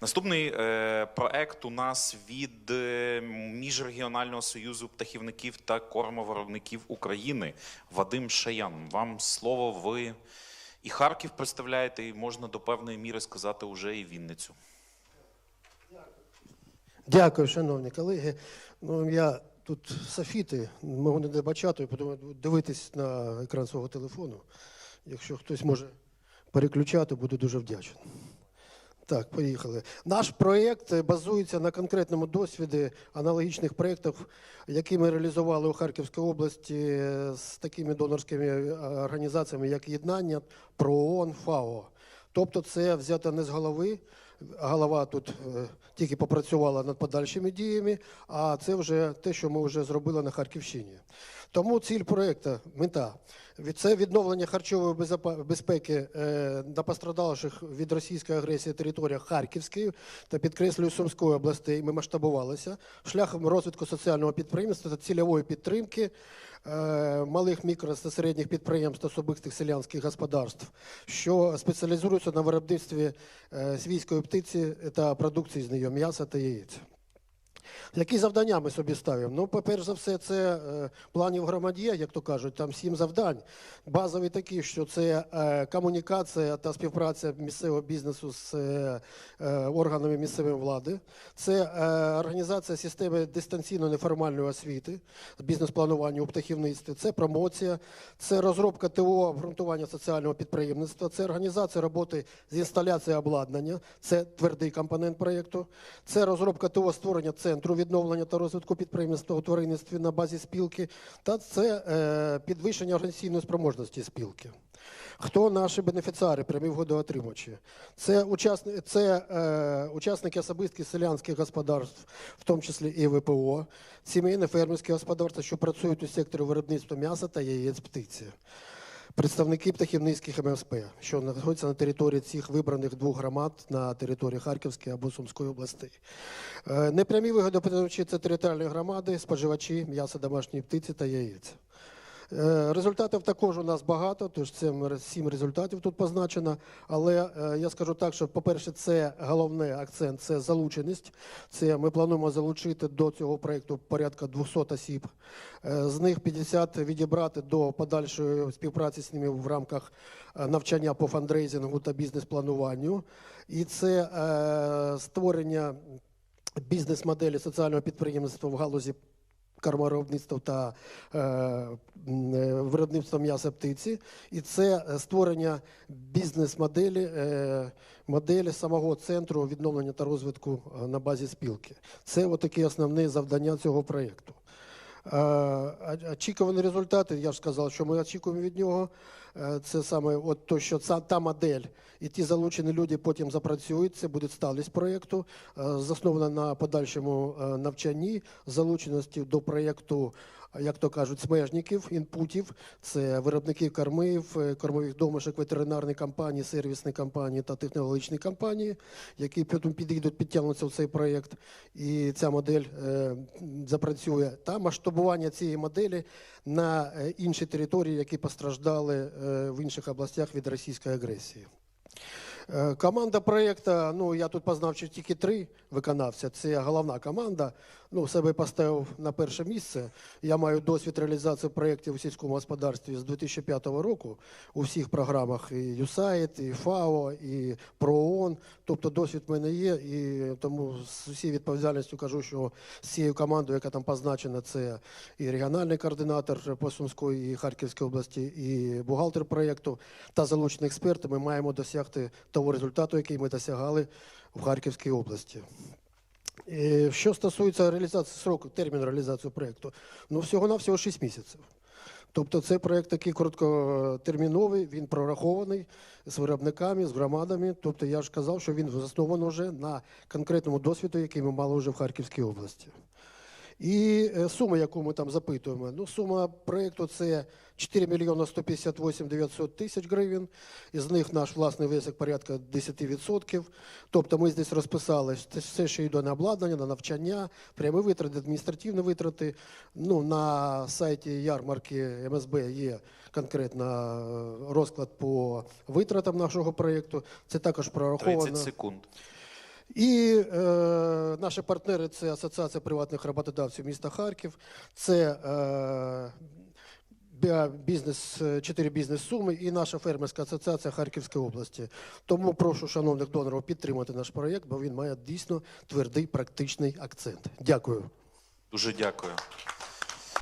Наступний е, проект у нас від е, Міжрегіонального союзу птахівників та кормовиробників України. Вадим Шаян. Вам слово. Ви і Харків представляєте, і можна до певної міри сказати уже і Вінницю. Дякую, шановні колеги. Ну, я тут софіти, можу не добачати, потім дивитись на екран свого телефону. Якщо хтось може переключати, буду дуже вдячний. Так, поїхали. Наш проєкт базується на конкретному досвіді аналогічних проєктів, які ми реалізували у Харківській області з такими донорськими е, організаціями, як Єднання, ПРООН, ФАО. Тобто це взято не з голови. Голова тут е, тільки попрацювала над подальшими діями, а це вже те, що ми вже зробили на Харківщині. Тому ціль проєкту, мета це відновлення харчової безпеки е, на пострадалих від російської агресії територіях Харківської та підкреслюю Сумської областей. Ми масштабувалися шляхом розвитку соціального підприємства та цільової підтримки малих мікро та середніх підприємств особистих селянських господарств, що спеціалізуються на виробництві е, свійської птиці та продукції з нею м'яса та яєць. Які завдання ми собі ставимо? Ну, по-перше за все, це е, планів громадія, як то кажуть, там сім завдань. Базові такі, що це е, комунікація та співпраця місцевого бізнесу з е, органами місцевої влади, це організація системи дистанційно неформальної освіти, бізнес-планування у птахівництві, це промоція, це розробка ТО обґрунтування соціального підприємництва, це організація роботи з інсталяцією обладнання, це твердий компонент проєкту, це розробка ТО створення центру відновлення та розвитку підприємництва у тваринництві на базі спілки, та це е, підвищення організаційної спроможності спілки. Хто наші бенефіціари, прямі вгодоотримувачі? Це, учасни, це е, учасники особистих селянських господарств, в тому числі і ВПО, сімейне фермерські господарства, що працюють у секторі виробництва м'яса та яєць птиці. Представники птахівницьких МСП, що знаходяться на території цих вибраних двох громад на території Харківської або Сумської областей. Е, Непрямі вигодоподавчі це територіальні громади, споживачі м'яса домашньої птиці та яєць. Е, Результатів також у нас багато, тож це сім результатів тут позначено. Але е, я скажу так, що, по-перше, це головний акцент це залученість. Це ми плануємо залучити до цього проєкту порядка 200 осіб. Е, З них 50 відібрати до подальшої співпраці з ними в рамках навчання по фандрейзингу та бізнес-плануванню. І це створення бізнес-моделі соціального підприємництва в галузі кормовиробництва та е, е, виробництва м'яса птиці, і це е, створення бізнес-моделі е, моделі самого центру відновлення та розвитку е, на базі спілки. Це отакі основні завдання цього проєкту. Е, Очікувані результати, я ж сказав, що ми очікуємо від нього. Е, Це саме от то, що ця та модель і ті залучені люди потім запрацюють. Це буде сталість проєкту, е, заснована на подальшому е, навчанні, залученості до проєкту, як то кажуть, смежників, інпутів. Це виробники кормів, кормових домашок, ветеринарні компанії, сервісні компанії та технологічні компанії, які потім підійдуть, підтягнуться в цей проєкт. І ця модель запрацює. Та масштабування цієї моделі на інші території, які постраждали в інших областях від російської агресії. Е, Команда проєкту, ну я тут познав тільки три виконавця. Це головна команда. Ну, себе поставив на перше місце. Я маю досвід реалізації проєктів у сільському господарстві з 2005 року у всіх програмах і USAID, і ФАО, і ПРООН. Тобто досвід в мене є, і тому з усією відповідальністю кажу, що з цією командою, яка там позначена, це і регіональний координатор по Сумської і Харківській області, і бухгалтер проєкту та залучені експерти, ми маємо досягти того результату, який ми досягали в Харківській області. Е, Що стосується реалізації сроку, терміну реалізації проєкту, ну всього-навсього 6 місяців. Тобто це проєкт такий короткотерміновий, він прорахований з виробниками, з громадами. Тобто я ж казав, що він заснований вже на конкретному досвіду, який ми мали вже в Харківській області. І е, сума, яку ми там запитуємо, ну сума проєкту це 4 мільйона 158 900 тисяч гривень. Із них наш власний внесок порядка 10%. Тобто ми здесь розписали це все, що йде на обладнання, на навчання, прямі витрати, адміністративні витрати. Ну, на сайті ярмарки МСБ є конкретно е, розклад по витратам нашого проєкту. Це також прораховано. 30 секунд. І е, наші партнери це Асоціація приватних роботодавців міста Харків, це е, бізнес, е, чотири бізнес-суми і наша фермерська асоціація Харківської області. Тому прошу шановних донорів підтримати наш проєкт, бо він має дійсно твердий практичний акцент. Дякую. Дуже дякую.